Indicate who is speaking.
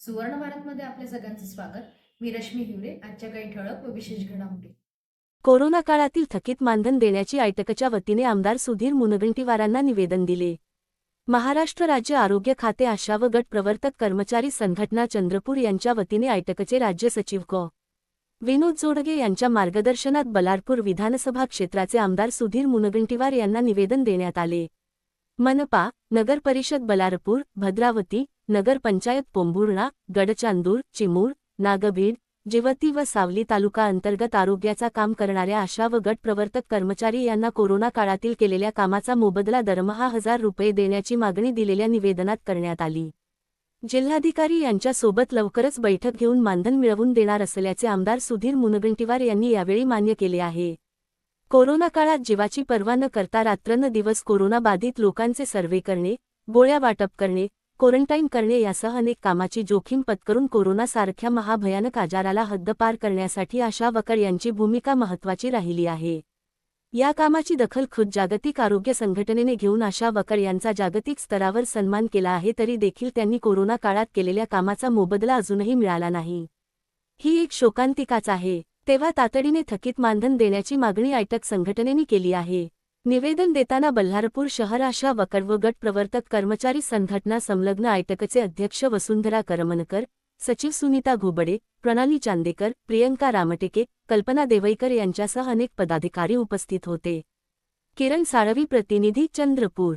Speaker 1: सुवर्ण भारतमध्ये आपल्या सगळ्यांचं स्वागत. मी रश्मी हिवरे आजच्या काही ठळक व विशेष घडामोडी.
Speaker 2: कोरोना काळातील थकीत मानधन देण्याची आयटकच्या वतीने आमदार सुधीर मुनगंटीवारांना निवेदन दिले. महाराष्ट्र राज्य आरोग्य खाते आशा व गट प्रवर्तक कर्मचारी संघटना चंद्रपूर यांच्या वतीने आयटकचे राज्य सचिव क. विनोद जोडगे यांच्या मार्गदर्शनात बलारपूर विधानसभा क्षेत्राचे आमदार सुधीर मुनगंटीवार यांना निवेदन देण्यात आले. मनपा नगर परिषद बलारपूर भद्रावती नगरपंचायत पोंभुर्णा गडचांदूर चिमूर नागभीड जिवती व सावली तालुका अंतर्गत आरोग्याचा काम करणाऱ्या आशा व गट प्रवर्तक कर्मचारी यांना कोरोना काळातील केलेल्या कामाचा मोबदला दरमहा हजार रुपये देण्याची मागणी दिलेल्या निवेदनात करण्यात आली. जिल्हाधिकारी यांच्यासोबत लवकरच बैठक घेऊन मानधन मिळवून देणार असल्याचे आमदार सुधीर मुनगंटीवार यांनी यावेळी मान्य केले आहे. कोरोना काळात जीवाची पर्वा न करता रात्रन दिवस कोरोना बाधित लोकांचे सर्वे करणे गोळ्या वाटप करणे क्वारंटाईन करणे यासह अनेक कामाची जोखीम पत्करून कोरोनासारख्या महाभयानक आजाराला हद्दपार करण्यासाठी आशा वकर यांची भूमिका महत्त्वाची राहिली आहे. या कामाची दखल खुद जागतिक आरोग्य संघटनेने घेऊन आशा वकर यांचा जागतिक स्तरावर सन्मान केला आहे तरी देखील त्यांनी कोरोना काळात केलेल्या कामाचा मोबदला अजूनही मिळाला नाही. ही एक शोकांतिकाच आहे तेव्हा तातडीने थकीत मानधन देण्याची मागणी आयटक संघटनेने केली आहे. निवेदन देताना बल्हारपूर शहर आशा वकर व गट प्रवर्तक कर्मचारी संघटना संलग्न आयटकचे अध्यक्ष वसुंधरा करमनकर सचिव सुनीता घोबडे प्रणाली चांदेकर प्रियंका रामटेके कल्पना देवईकर यांच्यासह अनेक पदाधिकारी उपस्थित होते. किरण साळवी प्रतिनिधी चंद्रपूर.